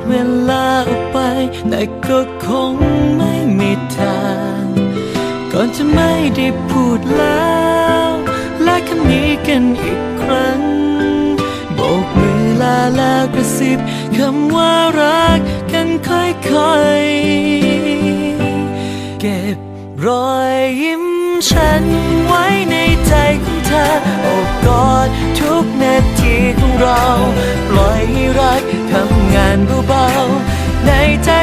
ดเวลาออกไป แต่ก็คงไม่มีทาง ก่อนจะไม่ได้พูดแล้วและคำนี้กันอีกครั้งโบกมือลาแล้วกระซิบคำว่ารักกันค่อยๆ เก็บรอยยิ้มฉันไว้ในใจของเธอโอบกอดทุกนาทีของเรา ปล่อยให้รักทำงานเบาๆในใจ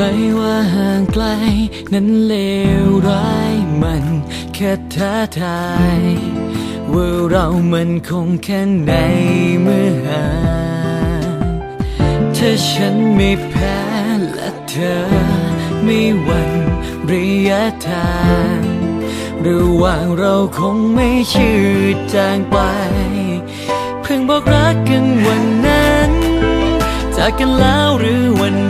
รว่าห่างไกล นั้นเลวร้ายมันแค่ท้าทายว่าเรามันคงแค่ไหนเมื่อห่างถ้าฉันไม่แพ้และเธอ ไม่หวั่นระยะทางระหว่างเราคงไม่ชืดจางไป เพิ่งบอกรักกันวันนั้น จากกันแล้วหรือวัน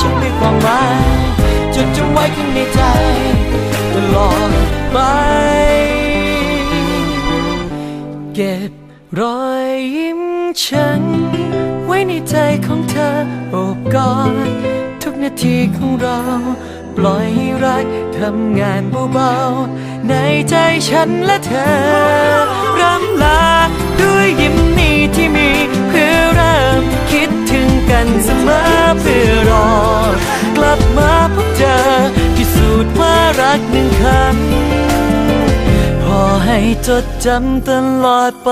ฉันมีความหมายจดจำไว้ข้างในใจตลอดไป เก็บรอยยิ้มฉัน ไว้ในใจของเธอโอบกอดทุกนาทีของเรา ปล่อยให้รักทำงานเบาๆในใจฉันและเธอ เพื่อรอ กลับมาพบเจอพิสูจน์ว่ารักหนึ่งคำพอให้จดจำตลอดไป